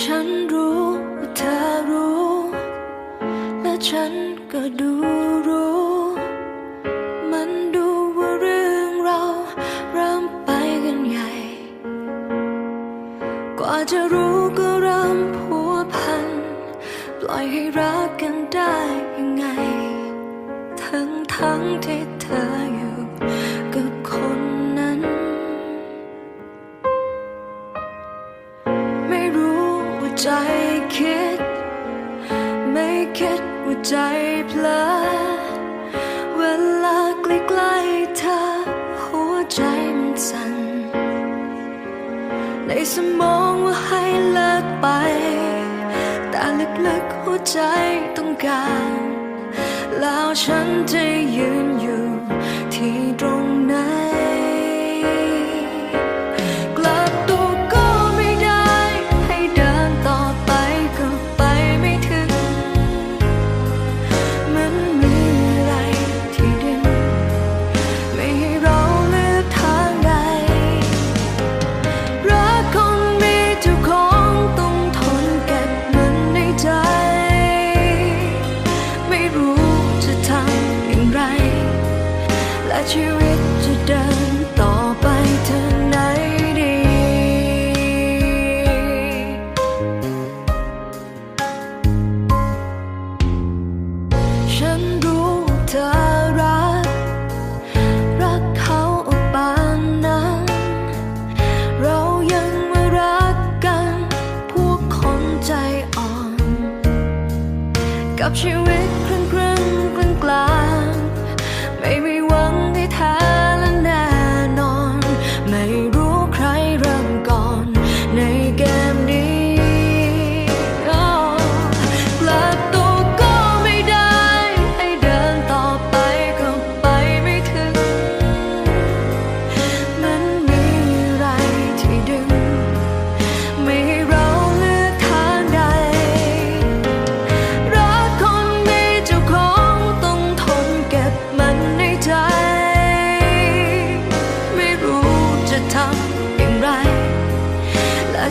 ฉันรู้ว่าเธอรู้ และฉันก็ดูรู้ มันดูว่าเรื่องเราเริ่มไปกันใหญ่ กว่าจะรู้ก็เริ่มพัวพัน ปล่อยให้รักกันได้ยังไง ทั้งทั้งที่เธออยู่กับคนนั้น ไม่รู้ ใจคิด ไม่คิดว่าใจเพลอเวลาใกล้ๆเธอ หัวใจมันสั่นในสมองว่าให้เลิกไป แต่ลึกๆหัวใจต้องการ แล้วฉันจะ ชีวิตจะเดินต่อไปทางไหนดี ฉันรู้ว่าเธอรัก รักเขาออกปานนั้น เรายังมารักกัน พวกคนใจอ่อน กับชีวิตครึ่งครึ่งกลางกลาง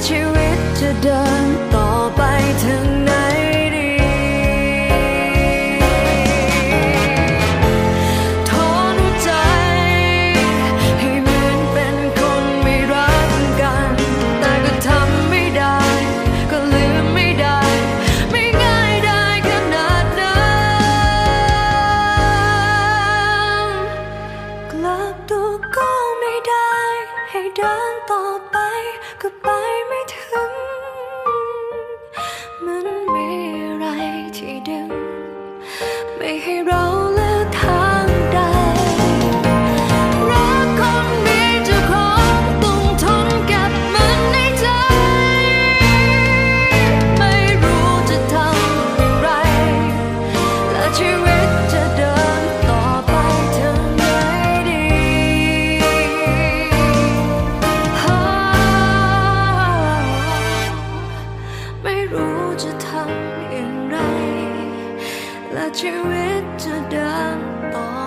ชีวิตจะเดินต่อไปถึง เดินต่อไปก็ไปไม่ รู้จะทำอย่างไร และชีวิตจะเดินต่อ